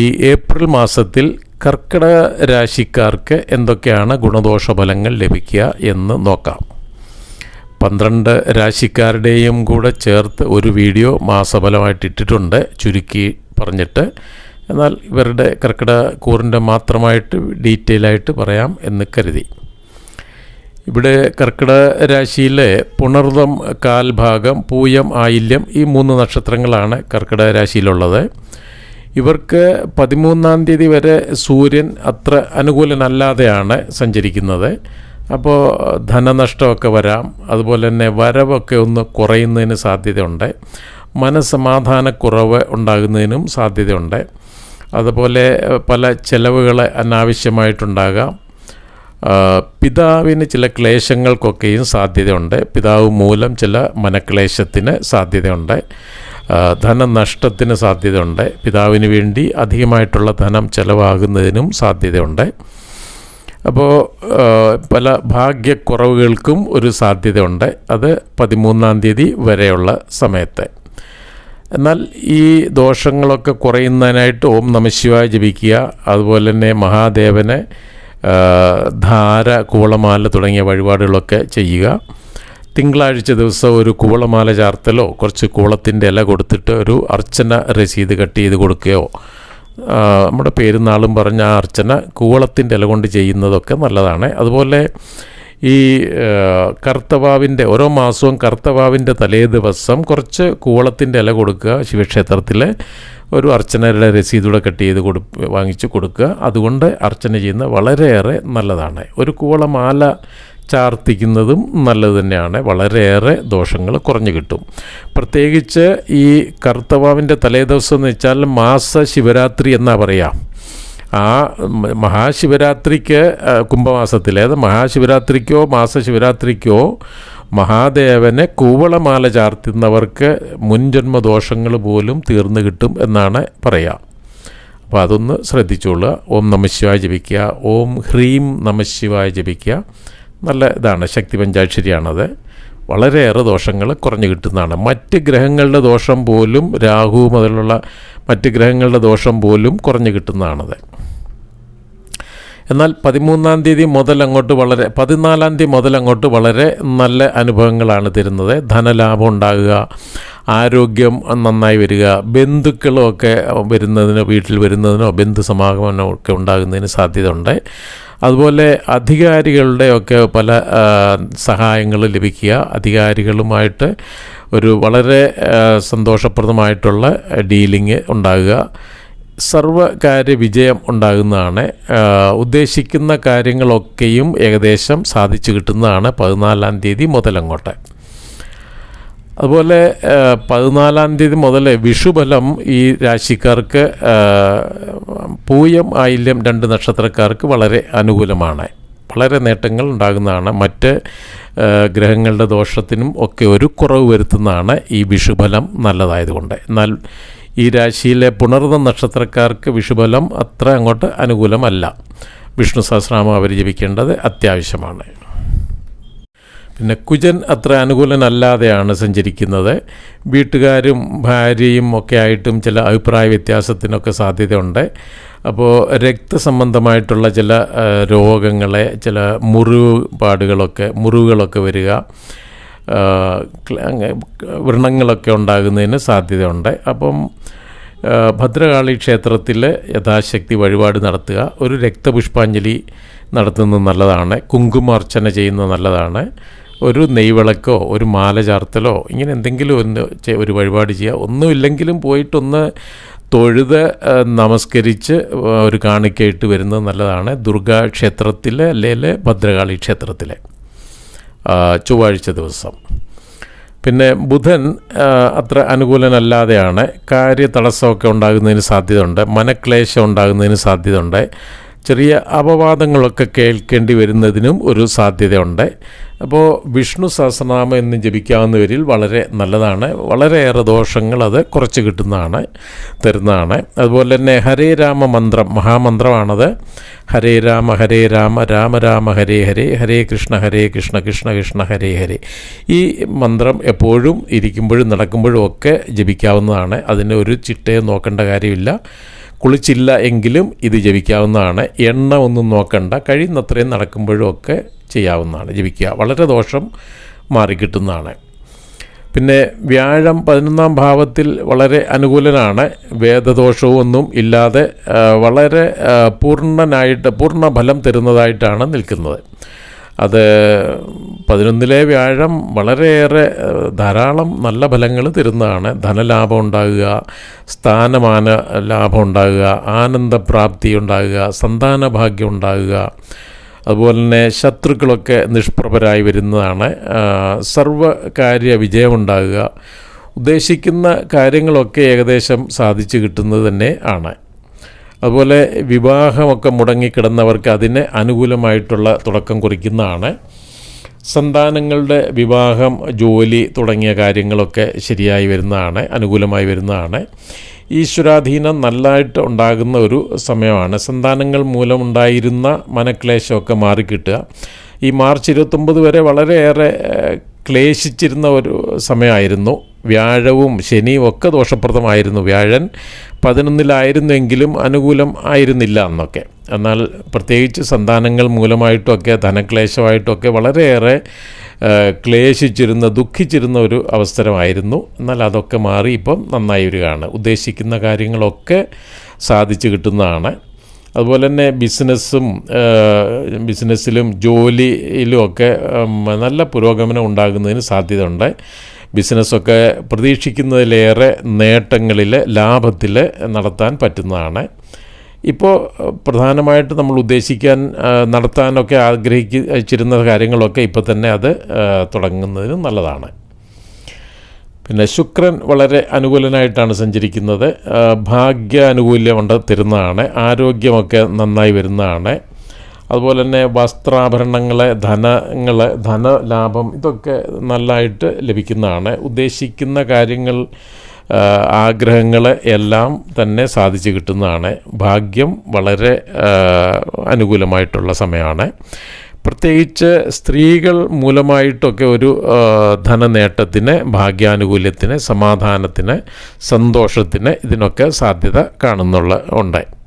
ഈ ഏപ്രിൽ മാസത്തിൽ കർക്കിടക രാശിക്കാർക്ക് എന്തൊക്കെയാണ് ഗുണദോഷ ഫലങ്ങൾ ലഭിക്കുക എന്ന് നോക്കാം. പന്ത്രണ്ട് രാശിക്കാരുടെയും കൂടെ ചേർത്ത് ഒരു വീഡിയോ മാസഫലമായിട്ട് ഇട്ടിട്ടുണ്ട് ചുരുക്കി പറഞ്ഞിട്ട്. എന്നാൽ ഇവരുടെ കർക്കിടക കൂറിന്റെ മാത്രമായിട്ട് ഡീറ്റെയിൽ ആയിട്ട് പറയാം എന്ന് കരുതി. ഇവിടെ കർക്കിടക രാശിയിലെ പുണർതം കാൽഭാഗം പൂയം ആയില്യം ഈ മൂന്ന് നക്ഷത്രങ്ങളാണ് കർക്കിടക രാശിയിലുള്ളത്. ഇവർക്ക് പതിമൂന്നാം തീയതി വരെ സൂര്യൻ അത്ര അനുകൂലനല്ലാതെയാണ് സഞ്ചരിക്കുന്നത്. അപ്പോൾ ധനനഷ്ടമൊക്കെ വരാം. അതുപോലെ തന്നെ വരവൊക്കെ ഒന്ന് കുറയുന്നതിന് സാധ്യതയുണ്ട്. മനസ്സമാധാനക്കുറവ് ഉണ്ടാകുന്നതിനും സാധ്യതയുണ്ട്. അതുപോലെ പല ചിലവുകൾ അനാവശ്യമായിട്ടുണ്ടാകാം. പിതാവിന് ചില ക്ലേശങ്ങൾക്കൊക്കെയും സാധ്യതയുണ്ട്. പിതാവ് മൂലം ചില മനക്ലേശത്തിന് സാധ്യതയുണ്ട്. ധനനഷ്ടത്തിന് സാധ്യതയുണ്ട്. പിതാവിന് വേണ്ടി അധികമായിട്ടുള്ള ധനം ചെലവാകുന്നതിനും സാധ്യതയുണ്ട്. അപ്പോൾ പല ഭാഗ്യക്കുറവുകൾക്കും ഒരു സാധ്യതയുണ്ട്. അത് പതിമൂന്നാം തീയതി വരെയുള്ള സമയത്ത്. എന്നാൽ ഈ ദോഷങ്ങളൊക്കെ കുറയുന്നതിനായിട്ട് ഓം നമശിവായ ജപിക്കുക അതുപോലെ തന്നെ മഹാദേവനെ ധാര കൂളമാല തുടങ്ങിയ വഴിപാടുകളൊക്കെ ചെയ്യുക. തിങ്കളാഴ്ച ദിവസം ഒരു കൂളമാല ചാർത്തലോ കുറച്ച് കൂളത്തിന്റെ ഇല കൊടുത്തിട്ട് ഒരു അർച്ചന രസീത് കട്ട് ചെയ്ത് കൊടുക്കുകയോ നമ്മുടെ പേരുന്നാളും പറഞ്ഞ ആ അർച്ചന കൂവളത്തിന്റെ ഇല കൊണ്ട് ചെയ്യുന്നതൊക്കെ നല്ലതാണ്. അതുപോലെ ഈ കർത്തവാവിന്റെ ഓരോ മാസവും കർത്തവാവിന്റെ തലേ ദിവസം കുറച്ച് കൂവളത്തിന്റെ ഇല കൊടുക്കുക ശിവക്ഷേത്രത്തിൽ ഒരു അർച്ചനയുടെ രസീതൂടെ കട്ട് ചെയ്ത് കൊടു വാങ്ങിച്ച് കൊടുക്കുക. അതുകൊണ്ട് അർച്ചന ചെയ്യുന്നത് വളരെയേറെ നല്ലതാണ്. ഒരു കൂവളമാല ചാർത്തിക്കുന്നതും നല്ലത് തന്നെയാണ്. വളരെയേറെ ദോഷങ്ങൾ കുറഞ്ഞു കിട്ടും. പ്രത്യേകിച്ച് ഈ കർത്തവാവിന്റെ തലേദിവസം എന്ന് വെച്ചാൽ മാസ ശിവരാത്രി എന്നാ പറയാം. ആ മഹാശിവരാത്രിക്ക് കുംഭമാസത്തിൽ കുംഭമാസത്തിലെ അത് മഹാശിവരാത്രിക്കോ മാസശിവരാത്രിക്കോ മഹാദേവനെ കൂവളമാല ചാർത്തുന്നവർക്ക് മുൻജന്മ ദോഷങ്ങൾ പോലും തീർന്നു കിട്ടും എന്നാണ് പറയുക അപ്പോൾ അതൊന്ന് ശ്രദ്ധിച്ചോളുക. ഓം നമശിവായ ജപിക്കുക. ഓം ഹ്രീം നമശിവായ ജപിക്കുക. നല്ല ഇതാണ് ശക്തി പഞ്ചാക്ഷരിയാണത്. വളരെയേറെ ദോഷങ്ങൾ കുറഞ്ഞു കിട്ടുന്നതാണ്. മറ്റ് ഗ്രഹങ്ങളുടെ ദോഷം പോലും രാഹു മുതലുള്ള മറ്റ് ഗ്രഹങ്ങളുടെ ദോഷം പോലും കുറഞ്ഞു കിട്ടുന്നതാണത്. എന്നാൽ പതിമൂന്നാം തീയതി മുതൽ അങ്ങോട്ട് വളരെ പതിനാലാം തീയതി മുതൽ അങ്ങോട്ട് വളരെ നല്ല അനുഭവങ്ങളാണ് തരുന്നത്. ധനലാഭം ഉണ്ടാകുക ആരോഗ്യം നന്നായി വരിക ബന്ധുക്കളൊക്കെ വരുന്നതിനോ വീട്ടിൽ വരുന്നതിനോ ബന്ധു സമാഗമനോ ഒക്കെ ഉണ്ടാകുന്നതിന് സാധ്യതയുണ്ട്. അതുപോലെ അധികാരികളുടെയൊക്കെ പല സഹായങ്ങൾ ലഭിക്കുക. അധികാരികളുമായിട്ട് ഒരു വളരെ സന്തോഷപ്രദമായിട്ടുള്ള ഡീലിങ് ഉണ്ടാകുക. സർവകാര്യ വിജയം ഉണ്ടാകുന്നതാണ്. ഉദ്ദേശിക്കുന്ന കാര്യങ്ങളൊക്കെയും ഏകദേശം സാധിച്ചു കിട്ടുന്നതാണ് പതിനാലാം തീയതി മുതലങ്ങോട്ട്. അതുപോലെ പതിനാലാം തീയതി മുതൽ വിഷുബലം ഈ രാശിക്കാർക്ക് പൂയം ആയില്യം രണ്ട് നക്ഷത്രക്കാർക്ക് വളരെ അനുകൂലമാണ്. വളരെ നേട്ടങ്ങൾ ഉണ്ടാകുന്നതാണ്. മറ്റ് ഗ്രഹങ്ങളുടെ ദോഷത്തിനും ഒക്കെ ഒരു കുറവ് വരുത്തുന്നതാണ് ഈ വിഷുബലം നല്ലതായതുകൊണ്ട്. എന്നാൽ ഈ രാശിയിലെ പുണർന്ന നക്ഷത്രക്കാർക്ക് വിഷുബലം അത്ര അങ്ങോട്ട് അനുകൂലമല്ല. വിഷ്ണു സഹസ്രനാമം അവർ ജീവിക്കേണ്ടത് അത്യാവശ്യമാണ്. പിന്നെ കുജൻ അത്ര അനുകൂലനല്ലാതെയാണ് സഞ്ചരിക്കുന്നത്. വീട്ടുകാരും ഭാര്യയും ഒക്കെ ആയിട്ടും ചില അഭിപ്രായ വ്യത്യാസത്തിനൊക്കെ സാധ്യതയുണ്ട്. അപ്പോൾ രക്തസംബന്ധമായിട്ടുള്ള ചില രോഗങ്ങളെ ചില മുറിവ് പാടുകളൊക്കെ മുറിവുകളൊക്കെ വരിക വ്രണങ്ങളൊക്കെ ഉണ്ടാകുന്നതിന് സാധ്യതയുണ്ട്. അപ്പം ഭദ്രകാളി ക്ഷേത്രത്തിൽ യഥാശക്തി വഴിപാട് നടത്തുക. ഒരു രക്തപുഷ്പാഞ്ജലി നടത്തുന്നത് നല്ലതാണ്. കുങ്കുമാർച്ചന ചെയ്യുന്നത് നല്ലതാണ്. ഒരു നെയ്വിളക്കോ ഒരു മാല ചാർത്തലോ ഇങ്ങനെ എന്തെങ്കിലും ഒന്ന് ഒരു വഴിപാട് ചെയ്യുക ഒന്നുമില്ലെങ്കിലും പോയിട്ടൊന്ന് തൊഴുത് നമസ്കരിച്ച് ഒരു കാണിക്കയിട്ട് വരുന്നത് നല്ലതാണ്. ദുർഗാ ക്ഷേത്രത്തിലെ അല്ലെങ്കിൽ ഭദ്രകാളി ക്ഷേത്രത്തിലെ ചൊവ്വാഴ്ച ദിവസം. പിന്നെ ബുധൻ അത്ര അനുകൂലനല്ലാതെയാണ്. കാര്യ തടസ്സമൊക്കെ ഉണ്ടാകുന്നതിന് സാധ്യതയുണ്ട്. മനക്ലേശം ഉണ്ടാകുന്നതിന് സാധ്യതയുണ്ട്. ചെറിയ അപവാദങ്ങളൊക്കെ കേൾക്കേണ്ടി വരുന്നതിനും ഒരു സാധ്യതയുണ്ട്. അപ്പോൾ വിഷ്ണു സഹസ്രനാമം എന്ന് ജപിക്കാവുന്നവരിൽ വളരെ നല്ലതാണ്. വളരെയേറെ ദോഷങ്ങൾ അത് കുറച്ച് കിട്ടുന്നതാണ് തരുന്നതാണ്. അതുപോലെ തന്നെ ഹരേ രാമ മന്ത്രം മഹാമന്ത്രമാണത്. ഹരേ രാമ ഹരേ രാമ രാമ രാമ ഹരേ ഹരേ ഹരേ കൃഷ്ണ ഹരേ കൃഷ്ണ കൃഷ്ണ കൃഷ്ണ ഹരേ ഹരേ. ഈ മന്ത്രം എപ്പോഴും ഇരിക്കുമ്പോഴും നടക്കുമ്പോഴും ഒക്കെ ജപിക്കാവുന്നതാണ്. അതിന് ഒരു ചിട്ടയും നോക്കേണ്ട കാര്യമില്ല. കുളിച്ചില്ല എങ്കിലും ഇത് ജപിക്കാവുന്നതാണ്. എണ്ണ ഒന്നും നോക്കണ്ട. കഴിയുന്നത്രയും നടക്കുമ്പോഴും ഒക്കെ ചെയ്യാവുന്നതാണ്. ജപിക്കുക. വളരെ ദോഷം മാറിക്കിട്ടുന്നതാണ് പിന്നെ വ്യാഴം പതിനൊന്നാം ഭാവത്തിൽ വളരെ അനുകൂലനാണ്. വേദദോഷവും ഒന്നും ഇല്ലാതെ വളരെ പൂർണനായിട്ട് പൂർണ ഫലം തരുന്നതായിട്ടാണ് നിൽക്കുന്നത്. അത് പതിനൊന്നിലെ വ്യാഴം വളരെയേറെ ധാരാളം നല്ല ഫലങ്ങൾ തരുന്നതാണ്. ധനലാഭം ഉണ്ടാകുക സ്ഥാനമാന ലാഭം ഉണ്ടാകുക ആനന്ദപ്രാപ്തി ഉണ്ടാകുക സന്താന ഭാഗ്യം ഉണ്ടാകുക അതുപോലെ തന്നെ ശത്രുക്കളൊക്കെ നിഷ്പ്രഭരായി വരുന്നതാണ്. സർവകാര്യ വിജയമുണ്ടാകുക ഉദ്ദേശിക്കുന്ന കാര്യങ്ങളൊക്കെ ഏകദേശം സാധിച്ചു കിട്ടുന്നത് തന്നെ ആണ്. അതുപോലെ വിവാഹമൊക്കെ മുടങ്ങിക്കിടന്നവർക്ക് അതിന് അനുകൂലമായിട്ടുള്ള തുടക്കം കുറിക്കുന്നതാണ്. സന്താനങ്ങളുടെ വിവാഹം ജോലി തുടങ്ങിയ കാര്യങ്ങളൊക്കെ ശരിയായി വരുന്നതാണ് അനുകൂലമായി വരുന്നതാണ്. ഈശ്വരാധീനം നല്ലതായിട്ട് ഉണ്ടാകുന്ന ഒരു സമയമാണ്. സന്താനങ്ങൾ മൂലമുണ്ടായിരുന്ന മനക്ലേശമൊക്കെ മാറിക്കിട്ടുക. ഈ മാർച്ച് ഇരുപത്തൊമ്പത് വരെ വളരെയേറെ ക്ലേശിച്ചിരുന്ന ഒരു സമയമായിരുന്നു. വ്യാഴവും ശനിയും ഒക്കെ ദോഷപ്രദമായിരുന്നു. വ്യാഴൻ പതിനൊന്നിലായിരുന്നെങ്കിലും അനുകൂലം ആയിരുന്നില്ല എന്നൊക്കെ. എന്നാൽ പ്രത്യേകിച്ച് സന്താനങ്ങൾ മൂലമായിട്ടൊക്കെ ധനക്ലേശമായിട്ടൊക്കെ വളരെയേറെ ക്ലേശിച്ചിരുന്ന ദുഃഖിച്ചിരുന്ന ഒരു അവസരമായിരുന്നു. എന്നാൽ അതൊക്കെ മാറി ഇപ്പം നന്നായി വരികയാണ്. ഉദ്ദേശിക്കുന്ന കാര്യങ്ങളൊക്കെ സാധിച്ചു കിട്ടുന്നതാണ്. അതുപോലെ തന്നെ ബിസിനസ്സും ബിസിനസ്സിലും ജോലിയിലും ഒക്കെ നല്ല പുരോഗമനം ഉണ്ടാകുന്നതിന് സാധ്യതയുണ്ട്. ബിസിനസ്സൊക്കെ പ്രതീക്ഷിക്കുന്നതിലേറെ നേട്ടങ്ങളിൽ ലാഭത്തിൽ നടത്താൻ പറ്റുന്നതാണ്. ഇപ്പോൾ പ്രധാനമായിട്ട് നമ്മൾ ഉദ്ദേശിക്കാൻ നടത്താനൊക്കെ ആഗ്രഹിച്ചിരുന്ന കാര്യങ്ങളൊക്കെ ഇപ്പോൾ തന്നെ അത് തുടങ്ങുന്നതിന് നല്ലതാണ്. പിന്നെ ശുക്രൻ വളരെ അനുകൂലനായിട്ടാണ് സഞ്ചരിക്കുന്നത്. ഭാഗ്യ അനുകൂല്യം ഉണ്ട് തരുന്നതാണ് ആരോഗ്യമൊക്കെ നന്നായി വരുന്നതാണ്. അതുപോലെ തന്നെ വസ്ത്രാഭരണങ്ങൾ ധനങ്ങൾ ധനലാഭം ഇതൊക്കെ നല്ലതായിട്ട് ലഭിക്കുന്നതാണ്. ഉദ്ദേശിക്കുന്ന കാര്യങ്ങൾ ആഗ്രഹങ്ങൾ എല്ലാം തന്നെ സാധിച്ചു കിട്ടുന്നതാണ്. ഭാഗ്യം വളരെ അനുകൂലമായിട്ടുള്ള സമയമാണ്. പ്രത്യേകിച്ച് സ്ത്രീകൾ മൂലമായിട്ടൊക്കെ ഒരു ധനനേട്ടത്തിന് ഭാഗ്യാനുകൂല്യത്തിന് സമാധാനത്തിന് സന്തോഷത്തിന് ഇതിനൊക്കെ സാധ്യത കാണുന്നുള്ള ഉണ്ട്.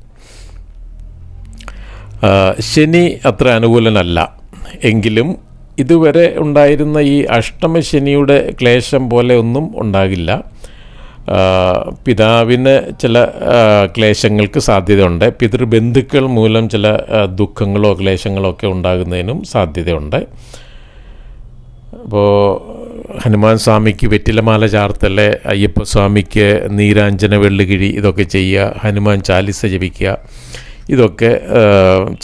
ശനി അത്ര അനുകൂലനല്ല. എങ്കിലും ഇതുവരെ ഉണ്ടായിരുന്ന ഈ അഷ്ടമശനിയുടെ ക്ലേശം പോലെ ഒന്നും ഉണ്ടാകില്ല. പിതാവിന് ചില ക്ലേശങ്ങൾക്ക് സാധ്യതയുണ്ട്. പിതൃബന്ധുക്കൾ മൂലം ചില ദുഃഖങ്ങളോ ക്ലേശങ്ങളോ ഒക്കെ ഉണ്ടാകുന്നതിനും സാധ്യതയുണ്ട്. അപ്പോൾ ഹനുമാൻ സ്വാമിക്ക് വെറ്റിലമാല ചാർത്തൽ അയ്യപ്പസ്വാമിക്ക് നീരാഞ്ജന വെള്ളുകിഴി ഇതൊക്കെ ചെയ്യുക ഹനുമാൻ ചാലിസ ജപിക്കുക ഇതൊക്കെ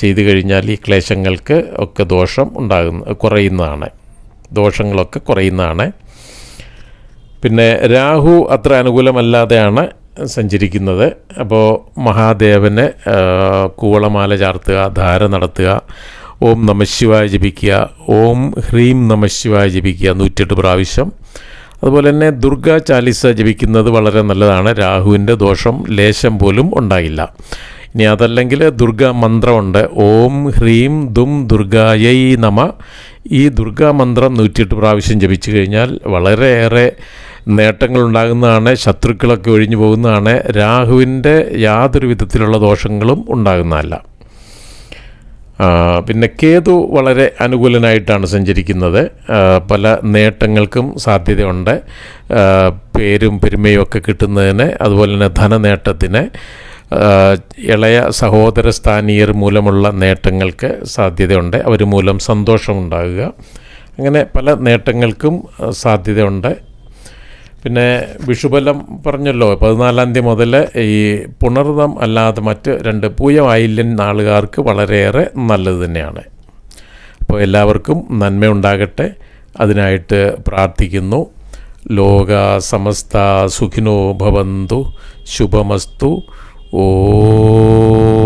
ചെയ്തു കഴിഞ്ഞാൽ ഈ ക്ലേശങ്ങൾക്ക് ഒക്കെ ദോഷം ഉണ്ടാകുന്ന കുറയുന്നതാണ്. ദോഷങ്ങളൊക്കെ കുറയുന്നതാണ്. പിന്നെ രാഹു അത്ര അനുകൂലമല്ലാതെയാണ് സഞ്ചരിക്കുന്നത്. അപ്പോൾ മഹാദേവന് കൂവളമാല ചാർത്തുക ധാര നടത്തുക ഓം നമശിവായ ജപിക്കുക ഓം ഹ്രീം നമശിവായ ജപിക്കുക നൂറ്റെട്ട് പ്രാവശ്യം. അതുപോലെ തന്നെ ദുർഗാ ചാലിസ ജപിക്കുന്നത് വളരെ നല്ലതാണ്. രാഹുവിന്റെ ദോഷം ലേശം പോലും ഉണ്ടാകില്ല ഇനി അതല്ലെങ്കിൽ ദുർഗാ മന്ത്രമുണ്ട്. ഓം ഹ്രീം ദും ദുർഗായൈ നമ. ഈ ദുർഗാ മന്ത്രം നൂറ്റിയെട്ട് പ്രാവശ്യം ജപിച്ചു കഴിഞ്ഞാൽ വളരെയേറെ നേട്ടങ്ങൾ ഉണ്ടാകുന്നതാണ് ശത്രുക്കളൊക്കെ ഒഴിഞ്ഞു പോകുന്നതാണ് രാഹുവിന്റെ യാതൊരു വിധത്തിലുള്ള ദോഷങ്ങളും ഉണ്ടാകുന്നതല്ല. പിന്നെ കേതു വളരെ അനുകൂലനായിട്ടാണ് സഞ്ചരിക്കുന്നത്. പല നേട്ടങ്ങൾക്കും സാധ്യതയുണ്ട്. പേരും പെരുമയും ഒക്കെ കിട്ടുന്നതിന് അതുപോലെ തന്നെ ധനനേട്ടത്തിന്. ഇളയ സഹോദര സ്ഥാനീയർ മൂലമുള്ള നേട്ടങ്ങൾക്ക് സാധ്യതയുണ്ട്. അവർ മൂലം സന്തോഷമുണ്ടാകുക. അങ്ങനെ പല നേട്ടങ്ങൾക്കും സാധ്യതയുണ്ട്. പിന്നെ വിഷുബലം പറഞ്ഞല്ലോ പതിനാലാം തീയതി മുതൽ ഈ പുണർതം അല്ലാതെ മറ്റ് രണ്ട് പൂയമായില്യൻ നാളുകാർക്ക് വളരെയേറെ നല്ലത് തന്നെയാണ്. അപ്പോൾ എല്ലാവർക്കും നന്മയുണ്ടാകട്ടെ. അതിനായിട്ട് പ്രാർത്ഥിക്കുന്നു. ലോക സമസ്ത സുഖിനോ ഭവന്തു ശുഭമസ്തു. Oh.